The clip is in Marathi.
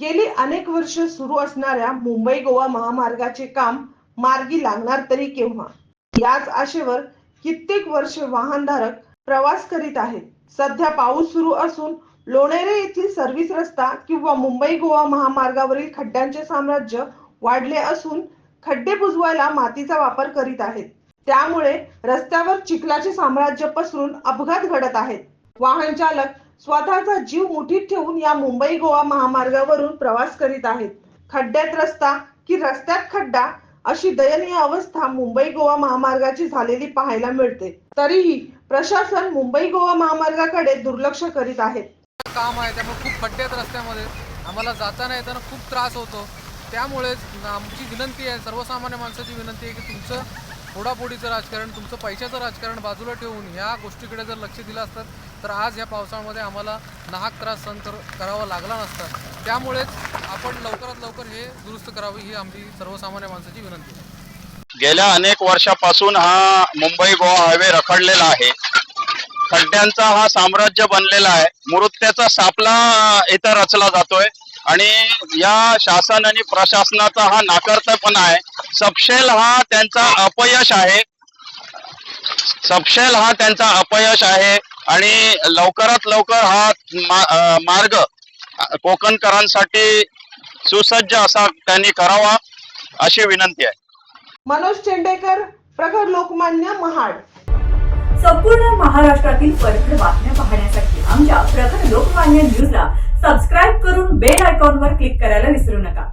गेली अनेक वर्ष सुरू असणाऱ्या मुंबई गोवा महामार्गाचे काम मार्गी लागणार तरी केव्हा? याच आशेवर कित्येक वर्ष वाहनधारक प्रवास करीत आहेत. सध्या पाऊस सुरू असून लोणेरे येथील सर्व्हिस रस्ता किंवा मुंबई गोवा महामार्गावरील खड्ड्यांचे साम्राज्य वाढले असून खड्डे बुजवायला मातीचा वापर करीत आहेत. त्यामुळे रस्त्यावर चिखलाचे साम्राज्य पसरून अपघात घडत आहेत. वाहन चालक स्वतःचा जीव मुठीत ठेवून या मुंबई गोवा महामार्गावरून प्रवास करीत आहेत. खड्ड्यात रस्ता की रस्त्यात खड्डा अशी दयनीय अवस्था मुंबई गोवा महामार्गाची झालेली पाहायला मिळते. तरीही प्रशासन मुंबई गोवा महामार्गाकडे दुर्लक्ष करीत आहेत काम आहे त्यामुळे खूप खड्ड्यात रस्त्यामध्ये. आम्हाला जाताना येताना खूप त्रास होतो. त्यामुळेच आमची विनंती आहे सर्वसामान्य माणसाची विनंती आहे की तुमचं फोडाफोडीचं राजकारण तुमचं पैशाचं राजकारण बाजूला ठेवून ह्या गोष्टीकडे जर लक्ष दिलं असतं तर आज ह्या पावसाळ्यामध्ये आम्हाला नाहक त्रास सहन कर करावा लागला नसता. त्यामुळेच आपण लवकरात लवकर हे दुरुस्त करावी ही आमची सर्वसामान्य माणसाची विनंती आहे. गेल्या अनेक वर्षापासून हा मुंबई गोवा हायवे रखडलेला आहे. खड्ड्यांचा हा साम्राज्य बनलेला आहे. मृत्याचा सापला इथं रचला जातोय. आणि या शासन आणि प्रशासनाचा हा नाकर्तेपणा आहे. सपशेल हा त्यांचा अपयश आहे. सपशेल हा त्यांचा अपयश आहे आणि लवकरात लवकर हा मार्ग कोकणकरांसाठी सुसज्ज असा त्यांनी करावा अशी विनंती आहे. मनोज चेंडेकर प्रखर लोकमान्य महाड. संपूर्ण महाराष्ट्रातील परखड बातम्या पाहण्यासाठी आमच्या प्रखर लोकमान्य न्यूजला सबस्क्राईब करून बेल आयकॉनवर क्लिक करायला विसरू नका.